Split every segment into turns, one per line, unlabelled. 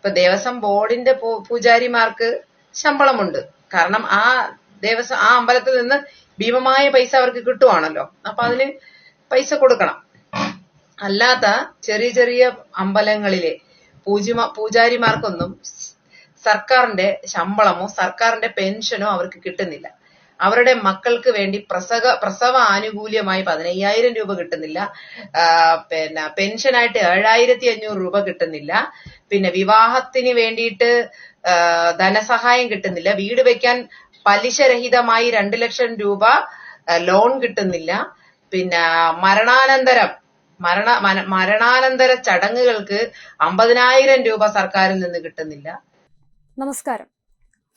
ഇപ്പൊ ദേവസ്വം ബോർഡിന്റെ പൂജാരിമാർക്ക് ശമ്പളമുണ്ട്. കാരണം ആ ദേവസ്വം ആ അമ്പലത്തിൽ നിന്ന് ഭീമമായ പൈസ അവർക്ക് കിട്ടുവാണല്ലോ. അപ്പൊ അതിന് പൈസ കൊടുക്കണം. അല്ലാത്ത ചെറിയ ചെറിയ അമ്പലങ്ങളിലെ പൂജിമ പൂജാരിമാർക്കൊന്നും സർക്കാരിന്റെ ശമ്പളമോ സർക്കാരിന്റെ പെൻഷനോ അവർക്ക് കിട്ടുന്നില്ല. അവരുടെ മക്കൾക്ക് വേണ്ടി പ്രസവ പ്രസവ ആനുകൂല്യമായി പതിനയ്യായിരം രൂപ കിട്ടുന്നില്ല. പിന്നെ പെൻഷനായിട്ട് ഏഴായിരത്തി അഞ്ഞൂറ് രൂപ കിട്ടുന്നില്ല. പിന്നെ വിവാഹത്തിന് വേണ്ടിയിട്ട് ധനസഹായം കിട്ടുന്നില്ല. വീട് വെക്കാൻ പലിശരഹിതമായി രണ്ട് ലക്ഷം രൂപ ലോൺ കിട്ടുന്നില്ല. പിന്നെ മരണാനന്തരം മരണ മരണാനന്തര ചടങ്ങുകൾക്ക് അമ്പതിനായിരം രൂപ സർക്കാരിൽ നിന്ന് കിട്ടുന്നില്ല.
നമസ്കാരം.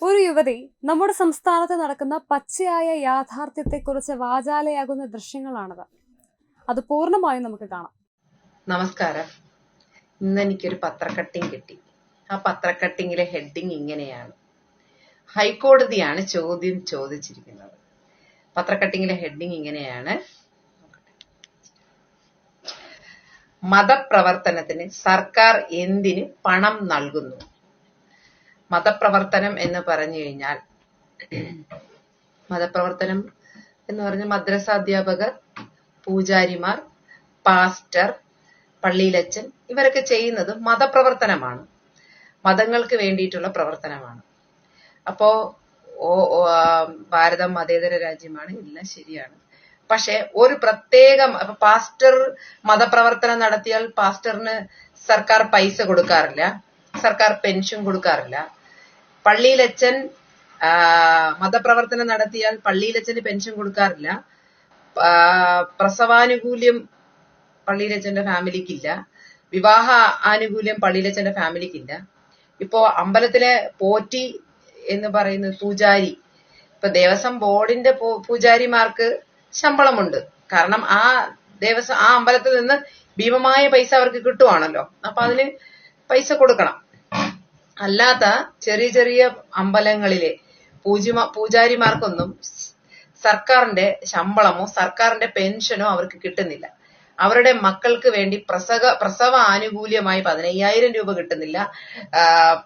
ഒരു യുവതി നമ്മുടെ സംസ്ഥാനത്ത് നടക്കുന്ന പച്ചയായ യാഥാർത്ഥ്യത്തെക്കുറിച്ച് വാചാലയാകുന്ന ദൃശ്യങ്ങളാണത്. അത് പൂർണമായും നമുക്ക് കാണാം.
നമസ്കാരം. ഇന്ന് എനിക്കൊരു പത്രക്കട്ടിങ് കിട്ടി. ആ പത്രക്കട്ടിങ്ങിലെ ഹെഡിങ് ഇങ്ങനെയാണ്. ഹൈക്കോടതിയാണ് ചോദ്യം ചോദിച്ചിരിക്കുന്നത്. പത്രക്കട്ടിങ്ങിലെ ഹെഡിങ് ഇങ്ങനെയാണ്. മതപ്രവർത്തനത്തിന് സർക്കാർ എന്തിന് പണം നൽകുന്നു? മതപ്രവർത്തനം എന്ന് പറഞ്ഞു കഴിഞ്ഞാൽ മതപ്രവർത്തനം എന്ന് പറഞ്ഞ മദ്രസ അധ്യാപകർ പൂജാരിമാർ പാസ്റ്റർ പള്ളിയിലച്ചൻ ഇവരൊക്കെ ചെയ്യുന്നത് മതപ്രവർത്തനമാണ്. മതങ്ങൾക്ക് വേണ്ടിയിട്ടുള്ള പ്രവർത്തനമാണ്. അപ്പോ ഓ- ഭാരതം മതേതര രാജ്യമാണ് എല്ലാം ശരിയാണ്. പക്ഷെ ഒരു പ്രത്യേക പാസ്റ്റർ മതപ്രവർത്തനം നടത്തിയാൽ പാസ്റ്ററിന് സർക്കാർ പൈസ കൊടുക്കാറില്ല സർക്കാർ പെൻഷൻ കൊടുക്കാറില്ല പള്ളിയിലച്ചൻ മതപ്രവർത്തനം നടത്തിയാൽ പള്ളിയിലച്ഛന് പെൻഷൻ കൊടുക്കാറില്ല. പ്രസവാനുകൂല്യം പള്ളിയിലച്ചന്റെ ഫാമിലിക്കില്ല. വിവാഹ ആനുകൂല്യം പള്ളിയിലച്ചന്റെ ഫാമിലിക്കില്ല. ഇപ്പോ അമ്പലത്തിലെ പോറ്റി എന്ന് പറയുന്ന പൂജാരി ഇപ്പൊ ദേവസ്വം ബോർഡിന്റെ പൂജാരിമാർക്ക് ശമ്പളമുണ്ട്. കാരണം ആ ദേവസ്വം ആ അമ്പലത്തിൽ നിന്ന് ഭീമമായ പൈസ അവർക്ക് കിട്ടുവാണല്ലോ. അപ്പൊ അതിന് പൈസ കൊടുക്കണം. അല്ലാത്ത ചെറിയ ചെറിയ അമ്പലങ്ങളിലെ പൂജാരിമാർക്കൊന്നും സർക്കാരിന്റെ ശമ്പളമോ സർക്കാരിന്റെ പെൻഷനോ അവർക്ക് കിട്ടുന്നില്ല. അവരുടെ മക്കൾക്ക് വേണ്ടി പ്രസവ പ്രസവ ആനുകൂല്യമായി പതിനയ്യായിരം രൂപ കിട്ടുന്നില്ല.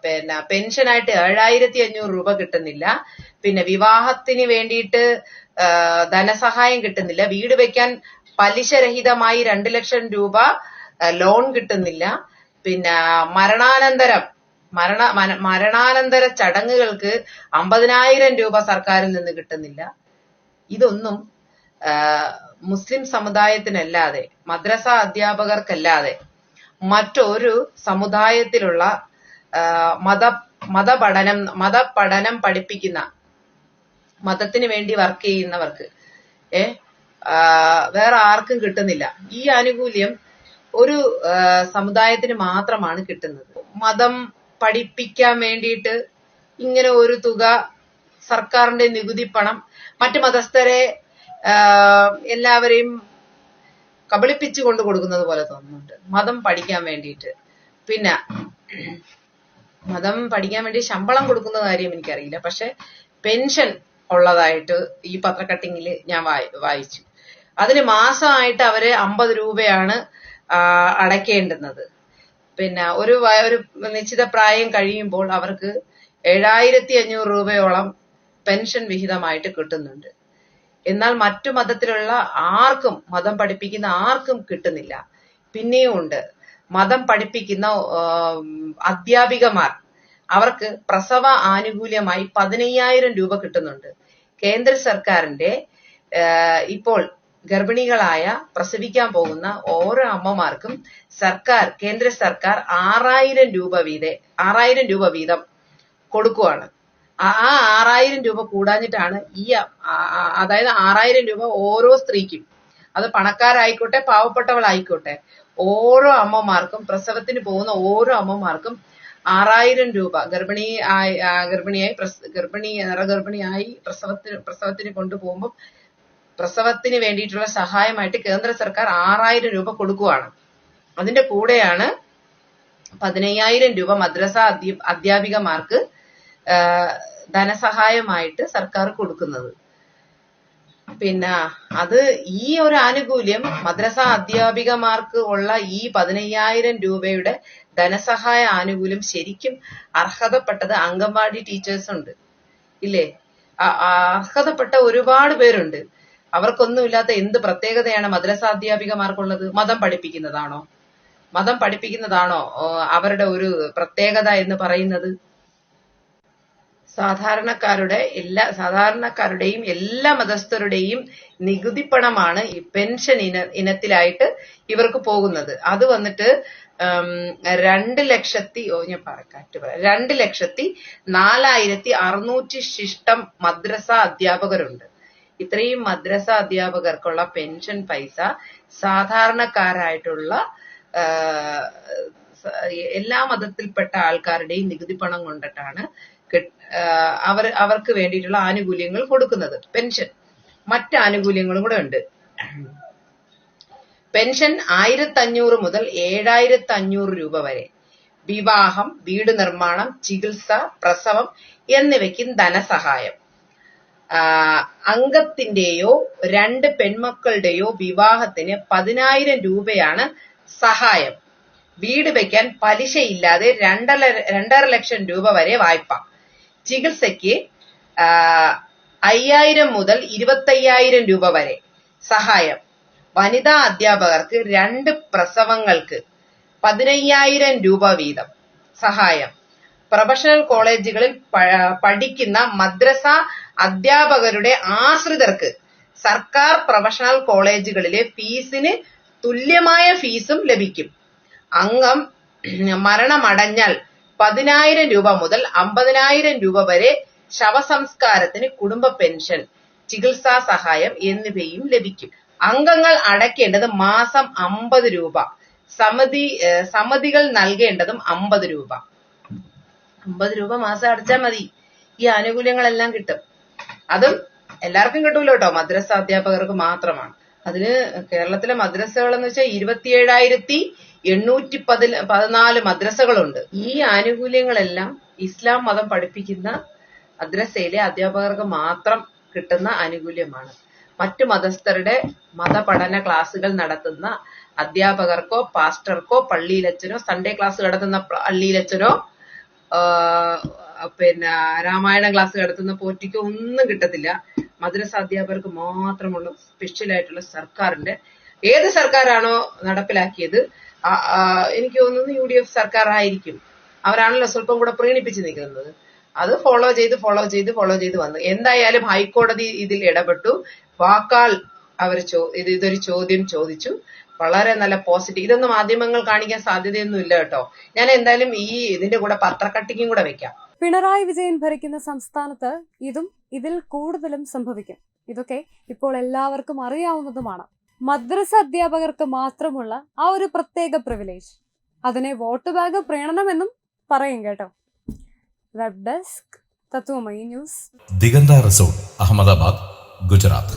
പിന്നെ പെൻഷനായിട്ട് ഏഴായിരത്തി അഞ്ഞൂറ് രൂപ കിട്ടുന്നില്ല. പിന്നെ വിവാഹത്തിന് വേണ്ടിയിട്ട് ധനസഹായം കിട്ടുന്നില്ല. വീട് വെക്കാൻ പലിശരഹിതമായി രണ്ട് ലക്ഷം രൂപ ലോൺ കിട്ടുന്നില്ല. പിന്നെ മരണാനന്തരം മരണ മരണാനന്തര ചടങ്ങുകൾക്ക് അമ്പതിനായിരം രൂപ സർക്കാരിൽ നിന്ന് കിട്ടുന്നില്ല. ഇതൊന്നും മുസ്ലിം സമുദായത്തിനല്ലാതെ മദ്രസ അധ്യാപകർക്കല്ലാതെ മറ്റൊരു സമുദായത്തിലുള്ള മത മതപഠനം മതപഠനം പഠിപ്പിക്കുന്ന മതത്തിന് വേണ്ടി വർക്ക് ചെയ്യുന്നവർക്ക് ഏ വേറെ ആർക്കും കിട്ടുന്നില്ല. ഈ ആനുകൂല്യം ഒരു സമുദായത്തിന് മാത്രമാണ് കിട്ടുന്നത്. മതം പഠിപ്പിക്കാൻ വേണ്ടിയിട്ട് ഇങ്ങനെ ഒരു തുക സർക്കാരിന്റെ നികുതി പണം മറ്റു മതസ്ഥരെ എല്ലാവരെയും കബളിപ്പിച്ചു കൊണ്ട് കൊടുക്കുന്നത് പോലെ തോന്നുന്നുണ്ട്. മതം പഠിക്കാൻ വേണ്ടിയിട്ട്. പിന്നെ മതം പഠിക്കാൻ വേണ്ടി ശമ്പളം കൊടുക്കുന്ന കാര്യം എനിക്കറിയില്ല. പക്ഷെ പെൻഷൻ ഉള്ളതായിട്ട് ഈ പത്രക്കട്ടിങ്ങിൽ ഞാൻ വായി- വായിച്ചു. അതിന് മാസമായിട്ട് അവർ അമ്പത് രൂപയാണ് അടയ്ക്കേണ്ടുന്നത്. പിന്നെ ഒരു ഒരു നിശ്ചിത പ്രായം കഴിയുമ്പോൾ അവർക്ക് ഏഴായിരത്തി അഞ്ഞൂറ് രൂപയോളം പെൻഷൻ വിഹിതമായിട്ട് കിട്ടുന്നുണ്ട്. എന്നാൽ മറ്റു മതത്തിലുള്ള ആർക്കും മതം പഠിപ്പിക്കുന്ന ആർക്കും കിട്ടുന്നില്ല. പിന്നെയും ഉണ്ട്. മതം പഠിപ്പിക്കുന്ന അധ്യാപികമാർ അവർക്ക് പ്രസവ ആനുകൂല്യമായി പതിനയ്യായിരം രൂപ കിട്ടുന്നുണ്ട്. കേന്ദ്ര സർക്കാരിന്റെ ഇപ്പോൾ ഗർഭിണികളായ പ്രസവിക്കാൻ പോകുന്ന ഓരോ അമ്മമാർക്കും സർക്കാർ കേന്ദ്ര സർക്കാർ ആറായിരം രൂപ വീത ആറായിരം രൂപ വീതം കൊടുക്കുവാണ്. ആ ആറായിരം രൂപ കൂടാഞ്ഞിട്ടാണ് ഈ അതായത് ആറായിരം രൂപ ഓരോ സ്ത്രീക്കും. അത് പണക്കാരായിക്കോട്ടെ പാവപ്പെട്ടവളായിക്കോട്ടെ ഓരോ അമ്മമാർക്കും പ്രസവത്തിന് പോകുന്ന ഓരോ അമ്മമാർക്കും ആറായിരം രൂപ ഗർഭിണി ഗർഭിണിയായി ഗർഭിണി നിറഗർഭിണിയായി പ്രസവത്തിന് പ്രസവത്തിന് കൊണ്ടുപോകുമ്പോൾ പ്രസവത്തിന് വേണ്ടിയിട്ടുള്ള സഹായമായിട്ട് കേന്ദ്ര സർക്കാർ ആറായിരം രൂപ കൊടുക്കുകയാണ് അതിന്റെ കൂടെയാണ് പതിനയ്യായിരം രൂപ മദ്രസ അധ്യാപികമാർക്ക് ധനസഹായമായിട്ട് സർക്കാർ കൊടുക്കുന്നത്. പിന്നെ അത് ഈ ഒരു ആനുകൂല്യം മദ്രസ അധ്യാപികമാർക്ക് ഉള്ള ഈ പതിനയ്യായിരം രൂപയുടെ ധനസഹായ ആനുകൂല്യം ശരിക്കും അർഹതപ്പെട്ടത് അംഗൻവാടി ടീച്ചേഴ്സ് ഉണ്ട് ഇല്ലേ അർഹതപ്പെട്ട ഒരുപാട് പേരുണ്ട്. അവർക്കൊന്നുമില്ലാത്ത എന്ത് പ്രത്യേകതയാണ് മദ്രസാധ്യാപികമാർക്കുള്ളത് മതം പഠിപ്പിക്കുന്നതാണോ? മതം പഠിപ്പിക്കുന്നതാണോ അവരുടെ ഒരു പ്രത്യേകത എന്ന് പറയുന്നത്? സാധാരണക്കാരുടെ എല്ലാ സാധാരണക്കാരുടെയും എല്ലാ മതസ്ഥരുടെയും നികുതി പണമാണ് ഈ പെൻഷൻ ഇന ഇനത്തിലായിട്ട് ഇവർക്ക് പോകുന്നത്. അത് വന്നിട്ട് രണ്ട് ലക്ഷത്തി ഓ ഞാൻ പറക്കാറ്റ് പറയാം. രണ്ട് ലക്ഷത്തി നാലായിരത്തി അറുന്നൂറ്റി ശിഷ്ടം മദ്രസ അധ്യാപകരുണ്ട്. ഇത്രയും മദ്രസ അധ്യാപകർക്കുള്ള പെൻഷൻ പൈസ സാധാരണക്കാരായിട്ടുള്ള എല്ലാ മതത്തിൽപ്പെട്ട ആൾക്കാരുടെയും നികുതി പണം കൊണ്ടിട്ടാണ് അവർ അവർക്ക് വേണ്ടിയിട്ടുള്ള ആനുകൂല്യങ്ങൾ കൊടുക്കുന്നത്. പെൻഷൻ. മറ്റ് ആനുകൂല്യങ്ങളും കൂടെ ഉണ്ട്. പെൻഷൻ ആയിരത്തഞ്ഞൂറ് മുതൽ ഏഴായിരത്തി അഞ്ഞൂറ് രൂപ വരെ. വിവാഹം വീട് നിർമ്മാണം ചികിത്സ പ്രസവം എന്നിവയ്ക്കും ധനസഹായം. അംഗത്തിന്റെയോ രണ്ട് പെൺമക്കളുടെയോ വിവാഹത്തിന് പതിനായിരം രൂപയാണ് സഹായം. വീട് വെക്കാൻ പലിശയില്ലാതെ രണ്ടര രണ്ടര ലക്ഷം രൂപ വരെ വായ്പ. ചികിത്സയ്ക്ക് അയ്യായിരം മുതൽ ഇരുപത്തയ്യായിരം രൂപ വരെ സഹായം. വനിതാ അധ്യാപകർക്ക് രണ്ട് പ്രസവങ്ങൾക്ക് പതിനയ്യായിരം രൂപ വീതം സഹായം. പ്രൊഫഷണൽ കോളേജുകളിൽ പഠിക്കുന്ന മദ്രസ അധ്യാപകരുടെ ആശ്രിതർക്ക് സർക്കാർ പ്രൊഫഷണൽ കോളേജുകളിലെ ഫീസിന് തുല്യമായ ഫീസും ലഭിക്കും. അംഗം മരണമടഞ്ഞാൽ പതിനായിരം രൂപ മുതൽ അമ്പതിനായിരം രൂപ വരെ ശവസംസ്കാരത്തിന് കുടുംബ പെൻഷൻ ചികിത്സാ സഹായം എന്നിവയും ലഭിക്കും. അംഗങ്ങൾ അടയ്ക്കേണ്ടത് മാസം അമ്പത് രൂപ സമിതി സമിതികൾ നൽകേണ്ടതും അമ്പത് രൂപ. അമ്പത് രൂപ മാസം അടച്ചാൽ മതി. ഈ ആനുകൂല്യങ്ങളെല്ലാം കിട്ടും. അതും എല്ലാവർക്കും കിട്ടൂല കേട്ടോ മദ്രസ അധ്യാപകർക്ക് മാത്രമാണ്. അതിന് കേരളത്തിലെ മദ്രസകൾ എന്ന് വെച്ചാൽ ഇരുപത്തിയേഴായിരത്തി എണ്ണൂറ്റി പതി പതിനാല് മദ്രസകളുണ്ട്. ഈ ആനുകൂല്യങ്ങളെല്ലാം ഇസ്ലാം മതം പഠിപ്പിക്കുന്ന മദ്രസയിലെ അധ്യാപകർക്ക് മാത്രം കിട്ടുന്ന ആനുകൂല്യമാണ്. മറ്റു മതസ്ഥരുടെ മതപഠന ക്ലാസുകൾ നടത്തുന്ന അധ്യാപകർക്കോ പാസ്റ്റർക്കോ പള്ളിയിലച്ചനോ സൺഡേ ക്ലാസ് നടത്തുന്ന പള്ളിയിലച്ചനോ പിന്നെ രാമായണ ക്ലാസ് നടത്തുന്ന പോറ്റിക്ക് ഒന്നും കിട്ടത്തില്ല. മദ്രസ അധ്യാപകർക്ക് മാത്രമുള്ള സ്പെഷ്യൽ ആയിട്ടുള്ള സർക്കാരിന്റെ ഏത് സർക്കാരാണോ നടപ്പിലാക്കിയത്? എനിക്ക് തോന്നുന്നു യു ഡി എഫ് സർക്കാർ ആയിരിക്കും അവരാണല്ലോ സ്വല്പം കൂടെ പ്രീണിപ്പിച്ച് നിൽക്കുന്നത്. അത് ഫോളോ ചെയ്ത് ഫോളോ ചെയ്ത് ഫോളോ ചെയ്ത് വന്നു. എന്തായാലും ഹൈക്കോടതി ഇതിൽ ഇടപെട്ടു. വാക്കാൽ അവർ ഇത് ഇതൊരു ചോദ്യം ചോദിച്ചു. വളരെ നല്ല പോസിറ്റീവ് ഇതൊന്നും മാധ്യമങ്ങൾ കാണിക്കാൻ സാധ്യതയൊന്നും ഇല്ല കേട്ടോ. ഞാൻ എന്തായാലും ഈ ഇതിന്റെ കൂടെ പത്രക്കട്ടിക്കും കൂടെ വെക്കാം.
പിണറായി വിജയൻ ഭരിക്കുന്ന സംസ്ഥാനത്ത് ഇതും ഇതിൽ കൂടുതലും സംഭവിക്കും. ഇതൊക്കെ ഇപ്പോൾ എല്ലാവർക്കും അറിയാവുന്നതുമാണ്. മദ്രസ അധ്യാപകർക്ക് മാത്രമുള്ള ആ ഒരു പ്രത്യേക പ്രിവിലേജ് അതിനെ വോട്ട് ബാഗ് പ്രീണനമെന്നും പറയും കേട്ടോ. Web desk Tatwamayi news
Diganta resort Ahmedabad Gujarat.